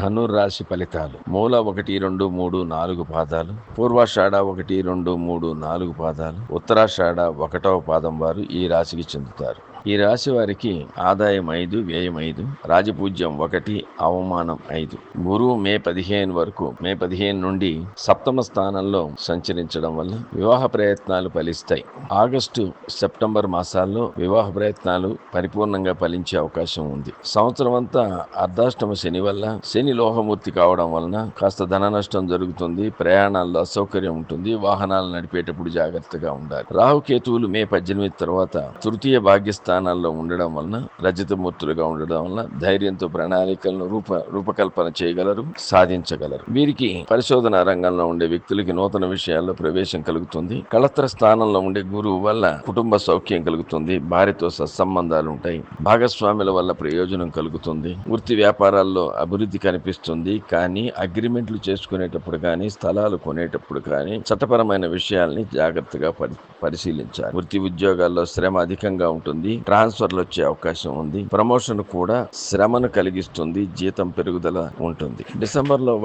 ధనుర్రాశి ఫలితాలు. మూల ఒకటి రెండు మూడు నాలుగు పాదాలు. పూర్వాషాఢ ఒకటి రెండు మూడు నాలుగు పాదాలు. ఉత్తరాషాఢ ఒకటవ పాదం వారు ఈ రాశికి చెందుతారు. ఈ రాశి వారికి ఆదాయం ఐదు వ్యయం ఐదు రాజపూజ్యం ఒకటి అవమానం ఐదు. గురువు మే పదిహేను వరకు మే పదిహేను నుండి సప్తమ స్థానంలో సంచరించడం వల్ల వివాహ ప్రయత్నాలు ఫలిస్తాయి. ఆగస్టు సెప్టెంబర్ మాసాల్లో వివాహ ప్రయత్నాలు పరిపూర్ణంగా ఫలించే అవకాశం ఉంది. సంవత్సరం అంతా అర్ధాష్టమ శని వల్ల శని లోహమూర్తి కావడం వలన కాస్త ధన నష్టం జరుగుతుంది ప్రయాణాల్లో అసౌకర్యం ఉంటుంది వాహనాలు నడిపేటప్పుడు జాగ్రత్తగా ఉండాలి. రాహుకేతువులు మే పద్దెనిమిది తర్వాత తృతీయ స్థానాల్లో ఉండడం వలన రజతమూర్తులుగా ఉండడం వలన ధైర్యంతో ప్రణాళికలను రూప రూపకల్పన చేయగలరు సాధించగలరు. వీరికి పరిశోధన రంగంలో ఉండే వ్యక్తులకి నూతన విషయాల్లో ప్రవేశం కలుగుతుంది. కళత్ర స్థానంలో ఉండే గురువు వల్ల కుటుంబ సౌఖ్యం కలుగుతుంది. భార్యతో సత్సంబంధాలు ఉంటాయి భాగస్వాముల వల్ల ప్రయోజనం కలుగుతుంది. వృత్తి వ్యాపారాల్లో అభివృద్ధి కనిపిస్తుంది. కానీ అగ్రిమెంట్లు చేసుకునేటప్పుడు కానీ స్థలాలు కొనేటప్పుడు కానీ చట్టపరమైన విషయాల్ని జాగ్రత్తగా పరి పరిశీలించాలి. వృత్తి ఉద్యోగాల్లో శ్రమ అధికంగా ఉంటుంది. ట్రాన్స్ఫర్లు వచ్చే అవకాశం ఉంది. ప్రమోషన్ కూడా శ్రమను కలిగిస్తుంది. జీతం పెరుగుదల ఉంటుంది. డిసెంబర్లో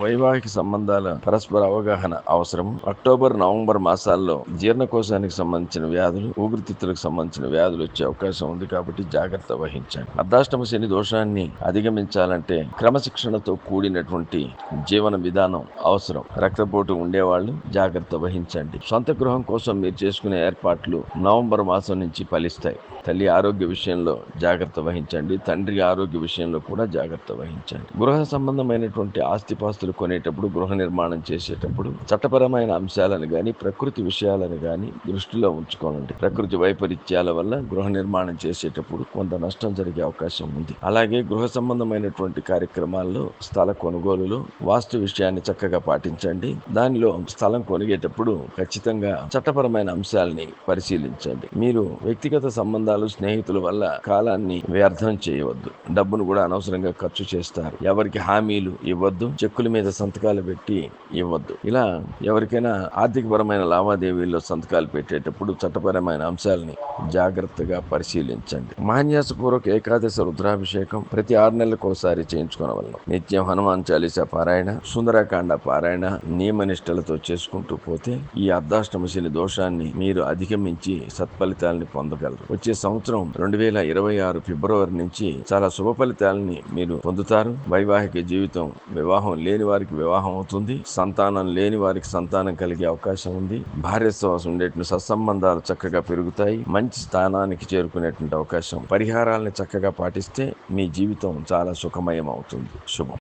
వైవాహిక సంబంధాల పరస్పర అవగాహన అవసరం. అక్టోబర్ నవంబర్ మాసాల్లో జీర్ణకోశానికి సంబంధించిన వ్యాధులు ఊపిరితిత్తులకు సంబంధించిన వ్యాధులు వచ్చే అవకాశం ఉంది కాబట్టి జాగ్రత్త వహించండి అర్ధాష్టమ శని దోషాన్ని అధిగమించాలంటే క్రమశిక్షణతో కూడినటువంటి జీవన విధానం అవసరం. రక్తపోటు ఉండేవాళ్ళు జాగ్రత్త వహించండి. సొంత గృహం కోసం మీరు చేసుకునే ఏర్పాట్లు నవంబర్ మాసం నుంచి ఫలిస్తాయి. తల్లి ఆరోగ్య విషయంలో జాగ్రత్త వహించండి. తండ్రి ఆరోగ్య విషయంలో కూడా జాగ్రత్త వహించండి. గృహ సంబంధమైనటువంటి ఆస్తిపాస్తులు కొనేటప్పుడు గృహ నిర్మాణం చేసేటప్పుడు చట్టపరమైన అంశాలను కానీ ప్రకృతి విషయాలను కానీ దృష్టిలో ఉంచుకోనండి. ప్రకృతి వైపరీత్యాల వల్ల గృహ నిర్మాణం చేసేటప్పుడు కొంత నష్టం జరిగే అవకాశం ఉంది. అలాగే గృహ సంబంధమైనటువంటి కార్యక్రమాల్లో స్థల కొనుగోలులో వాస్తు విషయాన్ని చక్కగా పాటించండి. దానిలో స్థలం కొనిగేటప్పుడు ఖచ్చితంగా చట్టపరమైన అంశాలని పరిశీలించండి. మీరు వ్యక్తిగత సంబంధాలు స్నేహితుల వల్ల కాలాన్ని వ్యర్థం చేయవద్దు. డబ్బును కూడా అనవసరంగా ఖర్చు చేస్తారు. ఎవరికి హామీలు ఇవ్వద్దు. చెక్కుల మీద సంతకాలు పెట్టి ఇవ్వద్దు. ఇలా ఎవరికైనా ఆర్థికపరమైన లావాదేవీల్లో సంతకాలు పెట్టేటప్పుడు చట్టపరమైన అంశాలని జాగ్రత్తగా పరిశీలించండి. మాన్యాసపూర్వక ఏకాదశ రుద్రాభిషేకం ప్రతి ఆరు నెలలకు ఒకసారి చేయించుకోవాలి నిత్యం హనుమాన్ చాలీస పారాయణ సుందరకాండ పారాయణ నియమనిష్టలతో చేసుకుంటూ పోతే ఈ అర్ధాష్టమ శని దోషాన్ని మీరు అధిగమించి సత్ఫలితాలని పొందగలరు. వచ్చే సంవత్సరం రెండు వేల ఇరవై ఆరు ఫిబ్రవరి నుంచి చాలా శుభ ఫలితాలని మీరు పొందుతారు. వైవాహిక జీవితం వివాహం లేని వారికి వివాహం అవుతుంది. సంతానం లేని వారికి సంతానం కలిగే అవకాశం ఉంది. భార్యతో ఉండేటువంటి సత్సంబంధాలు చక్కగా పెరుగుతాయి. మంచి స్థానానికి చేరుకునేటువంటి అవకాశం. పరిహారాలను చక్కగా పాటిస్తే మీ జీవితం చాలా సుఖమయం అవుతుంది శుభం.